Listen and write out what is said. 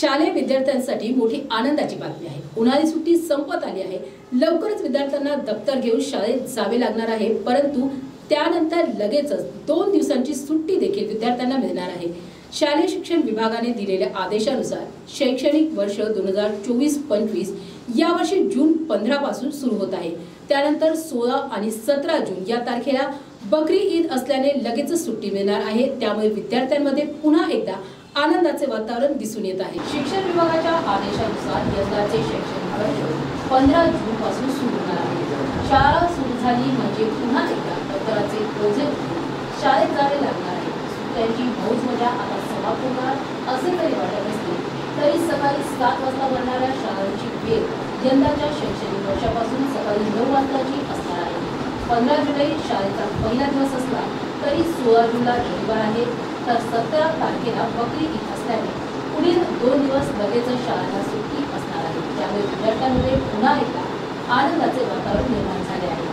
शालेय विद्यार्थ्यांसाठी मोठी आनंदाची बातमी आहे. उन्हाळी सुट्टी संपत आली आहे. लवकरच विद्यार्थ्यांना दप्तर घेऊन शाळेत जावे लागणार आहे. परंतु त्यानंतर लगेचच दोन दिवसांची सुट्टी देखील विद्यार्थ्यांना मिळणार आहे. शालेय शिक्षण विभागाने दिलेल्या आदेशानुसार शैक्षणिक वर्ष दोन हजार चोवीस पंचवीस यावर्षी जून पंधरा पासून सुरू होत आहे. त्यानंतर सोळा आणि सतरा जून या तारखेला बकरी ईद असल्याने लगेचच सुट्टी मिळणार आहे. त्यामुळे विद्यार्थ्यांमध्ये पुन्हा एकदा आनंदाचे वातावरण दिसून येत आहे. शिक्षण विभागाच्या आदेशानुसार यंदाचे शैक्षणिक वर्ष पंधरा जून पासून सुरू होणार आहे. शाळा सुरू झाली म्हणजे पुन्हा एकदा दप्तराचे ओझे शाळेत जावे लागणार आहे. सुट्ट्यांची मौज मजा आता समाप्त होणार असे तरी वाटत असले तरी सकाळी सात वाजता भरणाऱ्या शाळांची वेळ यंदाच्या शैक्षणिक वर्षापासून सकाळी नऊ वाजताची असणार आहे. पंधरा जुलै शाळेचा पहिला दिवस असला तरी सोळा जूनला रविवार आहे. तर सतरा तारखेला बकरी ईद असल्याने पुढील दोन दिवस लगेच शाळांना सुट्टी असणार आहे. त्यामुळे विद्यार्थ्यांमध्ये पुन्हा एकदा आनंदाचे वातावरण निर्माण झाले आहे.